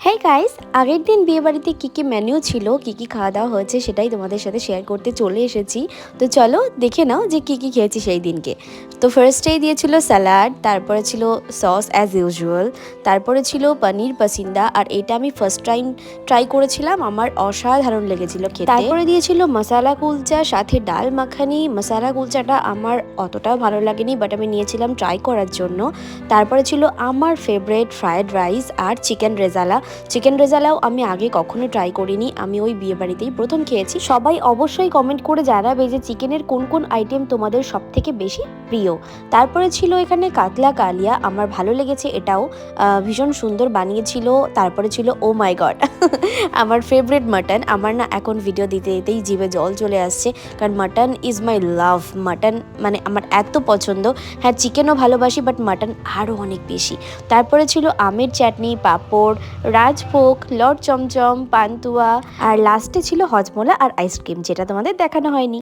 হ্যাঁ গাইস আগের দিন বিয়েবাড়িতে কী কী মেনু ছিল, কী কী খাওয়া দাওয়া হয়েছে সেটাই তোমাদের সাথে শেয়ার করতে চলে এসেছি। তো চলো দেখে নাও যে কী কী খেয়েছি সেই দিনকে। তো ফার্স্টেই দিয়েছিল স্যালাড তারপরে ছিল সস অ্যাজ ইউজুয়াল তারপরে ছিল পনির পাসিন্দা আর এটা আমি ফার্স্ট টাইম ট্রাই করেছিলাম, আমার অসাধারণ লেগেছিল খেতে। তারপরে দিয়েছিল মশালা কুলচা সাথে ডাল মাখানি। মশালা কুলচাটা আমার অতটাও ভালো লাগেনি বাট আমি নিয়েছিলাম ট্রাই করার জন্য। তারপরে ছিল আমার ফেভারেট ফ্রায়েড রাইস আর চিকেন রেজালা চিকেন রেজালাও আমি আগে কখনো ট্রাই করিনি। আমি ওই বিয়ে বাড়িতেই প্রথম খেয়েছি। সবাই অবশ্যই কমেন্ট করে জানাবে যে চিকেনের কোন কোন আইটেম তোমাদের সব থেকে বেশি প্রিয়। তারপরে ছিল এখানে কাতলা কালিয়া। আমার ভালো লেগেছে এটাও। ভীষণ সুন্দর বানিয়েছিল। তারপরে ছিল ও মাই গড আমার ফেভারিট মাটন আমার না এখন ভিডিও দিতে দিতেই জিভে জল চলে আসছে। কারণ mutton is my love mutton মানে আমার এত পছন্দ। হ্যাঁ চিকেনও ভালোবাসি বাট মাটন আরও অনেক বেশি। তারপরে ছিল আমের চাটনি, পাঁপড় রাজভোগ লট চমচম পান্তুয়া আর লাস্টে ছিল হজমোলা আর আইসক্রিম যেটা তোমাদের দেখানো হয়নি।